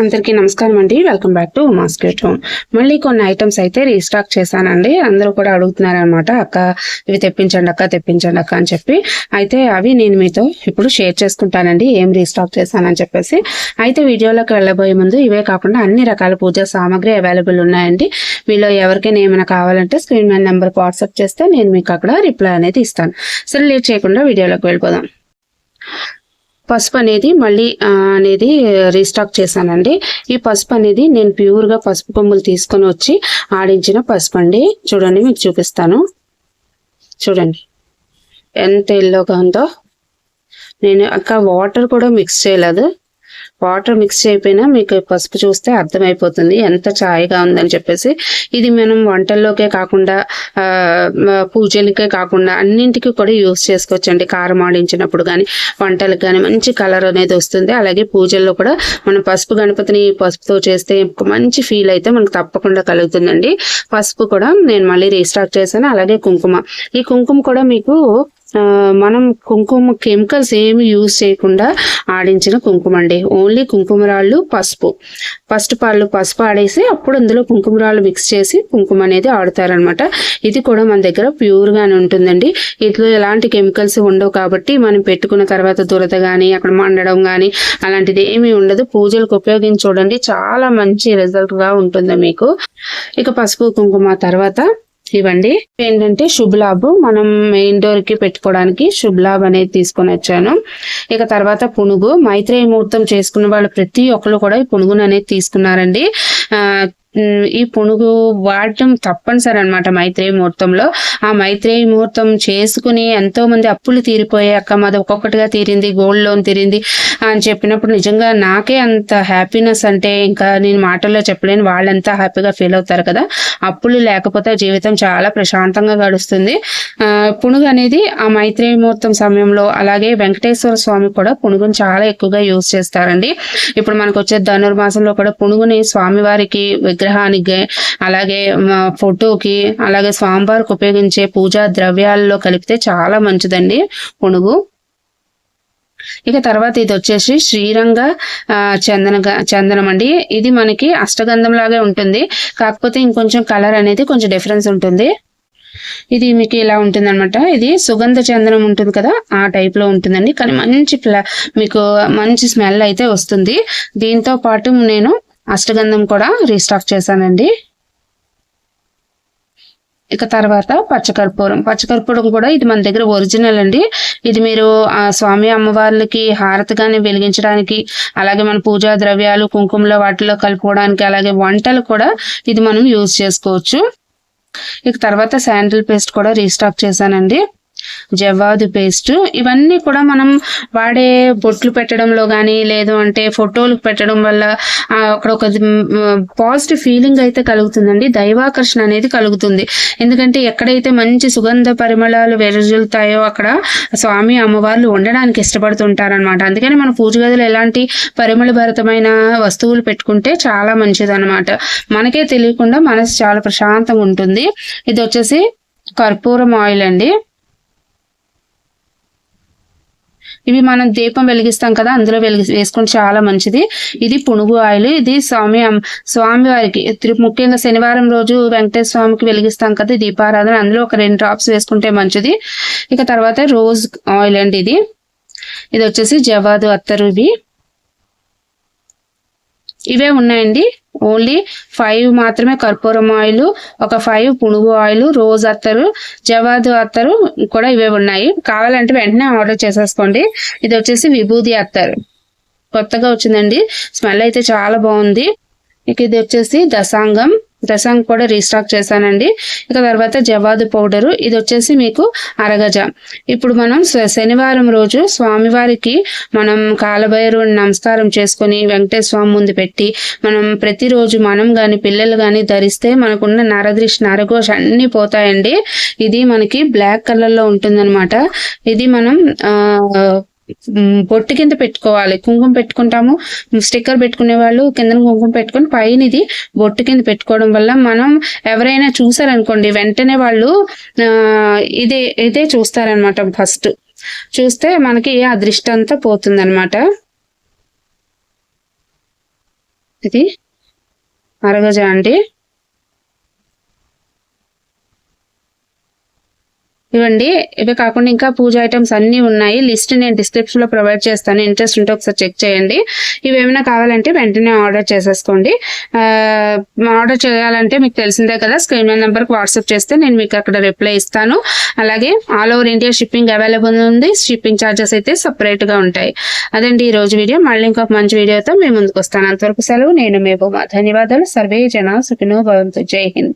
అందరికీ నమస్కారం అండి. Welcome back to musket home మళ్ళీ కొన్ని ఐటమ్స్ అయితే రీస్టాక్ చేశానండి. అందరూ కూడా అడుగుతున్నారు అనమాట అక్క ఇవి తెప్పించండి అక్క తెప్పించండి అక్క అని చెప్పి. అయితే అవి నేను మీతో ఇప్పుడు షేర్ చేసుకుంటానండి. ఏం రీస్టాక్ చేశానని చెప్పేసి. అయితే వీడియోలోకి వెళ్ళబోయే ముందు ఇవే కాకుండా అన్ని రకాల పూజా సామాగ్రి అవైలబుల్ ఉన్నాయండి. మీలో ఎవరికైనా ఏమైనా కావాలంటే స్క్రీన్ మీద నెంబర్కి వాట్సాప్ చేస్తే నేను మీకు అక్కడ రిప్లై అనేది ఇస్తాను. సరే లేట్ చేయకుండా వీడియోలోకి వెళ్ళిపోదాం. పసుపు అనేది మళ్ళీ అనేది రీస్టాక్ చేశానండి. ఈ పసుపు అనేది నేను ప్యూర్గా పసుపు కొమ్ములు తీసుకొని వచ్చి ఆడించిన పసుపు అండి. చూడండి మీకు చూపిస్తాను. చూడండి. ఎంత ఎల్లోగా ఉందో. నేను అక్క వాటర్ కూడా మిక్స్ చేయలేదు. వాటర్ మిక్స్ అయిపోయినా మీకు పసుపు చూస్తే అర్థమైపోతుంది ఎంత ఛాయగా ఉందని చెప్పేసి. ఇది మనం వంటల్లోకే కాకుండా పూజలకే కాకుండా అన్నింటికి కూడా యూస్ చేసుకోవచ్చండి. కారం ఆడించినప్పుడు కానీ వంటలకు కానీ మంచి కలర్ అనేది వస్తుంది. అలాగే పూజల్లో కూడా మనం పసుపు గణపతిని పసుపుతో చేస్తే మంచి ఫీల్ అయితే మనకు తప్పకుండా కలుగుతుందండి. పసుపు కూడా నేను మళ్ళీ రీస్టార్ట్ చేశాను. అలాగే కుంకుమ. ఈ కుంకుమ కూడా మీకు మనం కుంకుమ కెమికల్స్ ఏమి యూజ్ చేయకుండా ఆడించిన కుంకుమ అండి. ఓన్లీ కుంకుమ రాళ్ళు పసుపు. ఫస్ట్ పాలు పసుపు ఆడేసి అప్పుడు అందులో కుంకుమ రాళ్ళు మిక్స్ చేసి కుంకుమ అనేది ఆడతారనమాట ఇది కూడా మన దగ్గర ప్యూర్గానే ఉంటుందండి. ఇట్లా ఎలాంటి కెమికల్స్ ఉండవు కాబట్టి మనం పెట్టుకున్న తర్వాత దురద కానీ అక్కడ మండడం కానీ అలాంటిది ఏమీ ఉండదు. పూజలకు ఉపయోగించి చూడండి. చాలా మంచి రిజల్ట్గా ఉంటుంది మీకు. ఇక పసుపు కుంకుమ తర్వాత ఇవ్వండి. ఏంటంటే శుభ్లాబ్ మనం మెయిన్ డోర్కి పెట్టుకోవడానికి శుభ్లాబ్ అనేది తీసుకొని వచ్చాను. ఇక తర్వాత పునుగు. మైత్రేయ ముహూర్తం చేసుకున్న వాళ్ళు ప్రతి ఒక్కరు కూడా ఈ పునుగును అనేది తీసుకున్నారండి. ఆ ఈ పునుగు వాడటం తప్పనిసరి అనమాట మైత్రేయ ముహూర్తంలో. ఆ మైత్రేయ ముహూర్తం చేసుకుని ఎంతో మంది అప్పులు తీరిపోయాయి. అక్క మాది ఒక్కొక్కటిగా తీరింది గోల్డ్ లోన్ తీరింది అని చెప్పినప్పుడు నిజంగా నాకే అంత హ్యాపీనెస్ అంటే ఇంకా నేను మాటల్లో చెప్పలేను. వాళ్ళు ఎంత హ్యాపీగా ఫీల్ అవుతారు కదా. అప్పులు లేకపోతే జీవితం చాలా ప్రశాంతంగా గడుస్తుంది. పునుగు అనేది ఆ మైత్రేయ ముహూర్తం సమయంలో అలాగే వెంకటేశ్వర స్వామి కూడా పునుగుని చాలా ఎక్కువగా యూజ్ చేస్తారండి. ఇప్పుడు మనకు వచ్చే ధనుర్మాసంలో కూడా పునుగుని స్వామివారికి విగ్రహానికి అలాగే ఫోటోకి అలాగే స్వామివారికి ఉపయోగించే పూజా ద్రవ్యాల్లో కలిపితే చాలా మంచిదండి పునుగు. ఇక తర్వాత ఇది వచ్చేసి శ్రీరంగ చందన చందనం అండి. ఇది మనకి అష్టగంధం లాగే ఉంటుంది. కాకపోతే ఇంకొంచెం కలర్ అనేది కొంచెం డిఫరెన్స్ ఉంటుంది. ఇది మీకు ఇలా ఉంటుందనమాట ఇది సుగంధ చందనం ఉంటుంది కదా ఆ టైప్లో ఉంటుందండి. కానీ మంచి మీకు మంచి స్మెల్ అయితే వస్తుంది. దీంతో పాటు నేను అష్టగంధం కూడా రీస్టాక్ చేశానండి. ఇక తర్వాత పచ్చకర్పూరం. పచ్చకర్పూరం కూడా ఇది మన దగ్గర ఒరిజినల్ అండి. ఇది మీరు ఆ స్వామి అమ్మవార్లకి హారతిగాని వెలిగించడానికి అలాగే మన పూజా ద్రవ్యాలు కుంకుమలో వాటిలో కలుపుకోవడానికి అలాగే వంటలు కూడా ఇది మనం యూజ్ చేసుకోవచ్చు. ఇక తర్వాత శాండిల్ పేస్ట్ కూడా రీస్టాక్ చేశానండి. జవ్వాదు పేస్ట్. ఇవన్నీ కూడా మనం వాడే బొట్లు పెట్టడంలో కానీ లేదు అంటే ఫోటోలు పెట్టడం వల్ల అక్కడ ఒక పాజిటివ్ ఫీలింగ్ అయితే కలుగుతుందండి. దైవాకర్షణ అనేది కలుగుతుంది. ఎందుకంటే ఎక్కడైతే మంచి సుగంధ పరిమళాలు వెరజులుతాయో అక్కడ స్వామి అమ్మవార్లు ఉండడానికి ఇష్టపడుతుంటారనమాట అందుకని మన పూజ గదిలో ఎలాంటి పరిమళభరితమైన వస్తువులు పెట్టుకుంటే చాలా మంచిది అనమాట మనకే తెలియకుండా మనసు చాలా ప్రశాంతంగా ఉంటుంది. ఇది వచ్చేసి కర్పూరం ఆయిల్ అండి. ఇవి మనం దీపం వెలిగిస్తాం కదా అందులో వెలిగి వేసుకుంటే చాలా మంచిది. ఇది పునుగు ఆయిల్. ఇది స్వామి స్వామివారికి స్వామి వారికి ముఖ్యంగా శనివారం రోజు వెంకటేశ్వర స్వామికి వెలిగిస్తాం కదా దీపారాధన. అందులో ఒక రెండు డ్రాప్స్ వేసుకుంటే మంచిది. ఇక తర్వాత రోజ్ ఆయిల్ అండి ఇది. ఇది వచ్చేసి జవాదు అత్తరు ఇవి ఇవే ఉన్నాయండి. ఓన్లీ ఫైవ్ మాత్రమే కర్పూరం ఆయిల్ ఒక ఫైవ్ పునుగు ఆయిల్ రోజ్ అత్తరు జవాదు అత్తరు కూడా ఇవే ఉన్నాయి. కావాలంటే వెంటనే ఆర్డర్ చేసేసుకోండి. ఇది వచ్చేసి విభూది అత్తరు. కొత్తగా వచ్చిందండి. స్మెల్ అయితే చాలా బాగుంది. ఇక ఇది వచ్చేసి దశాంగం. దశాంగం కూడా రీస్టాక్ చేశానండి. ఇక తర్వాత జవాదు పౌడరు ఇది వచ్చేసి మీకు అరగజ. ఇప్పుడు మనం శ- శనివారం రోజు స్వామివారికి మనం కాలభైరవుని నమస్కారం చేసుకొని వెంకటేశ్వర స్వామి ముందు పెట్టి మనం ప్రతిరోజు మనం కానీ పిల్లలు కానీ ధరిస్తే మనకున్న నరదృష్ నరఘోష అన్ని పోతాయండి. ఇది మనకి బ్లాక్ కలర్లో ఉంటుందన్నమాట. ఇది మనం బొట్టు కింద పెట్టుకోవాలి. కుంకుమ పెట్టుకుంటాము. స్టిక్కర్ పెట్టుకునే వాళ్ళు కింద కుంకుమ పెట్టుకుని పైన ఇది బొట్టు కింద పెట్టుకోవడం వల్ల మనం ఎవరైనా చూసారనుకోండి వెంటనే వాళ్ళు ఆ, ఇదే ఇదే చూస్తారనమాట ఫస్ట్. చూస్తే మనకి ఆ దృష్టి అంతా పోతుందనమాట. ఇది. అరగజా అండి. ఇవ్వండి. ఇవే కాకుండా ఇంకా పూజ ఐటమ్స్ అన్నీ ఉన్నాయి. లిస్ట్ నేను డిస్క్రిప్షన్లో ప్రొవైడ్ చేస్తాను. ఇంట్రెస్ట్ ఉంటే ఒకసారి చెక్ చేయండి. ఇవి ఏమైనా కావాలంటే వెంటనే ఆర్డర్ చేసేసుకోండి. ఆర్డర్ చేయాలంటే మీకు తెలిసిందే కదా స్క్రీన్ మీద నెంబర్కి వాట్సాప్ చేస్తే నేను మీకు అక్కడ రిప్లై ఇస్తాను. అలాగే all over India shipping available ఉంది. షిప్పింగ్ ఛార్జెస్ అయితే సపరేట్గా ఉంటాయి. అదండి ఈ రోజు వీడియో. మళ్ళీ ఇంకొక మంచి వీడియోతో మేము ముందుకు వస్తాను. అంతవరకు సెలవు. నేను మేము ధన్యవాదాలు. సర్వే జన సుఖినో భవంతు. జై హింద్.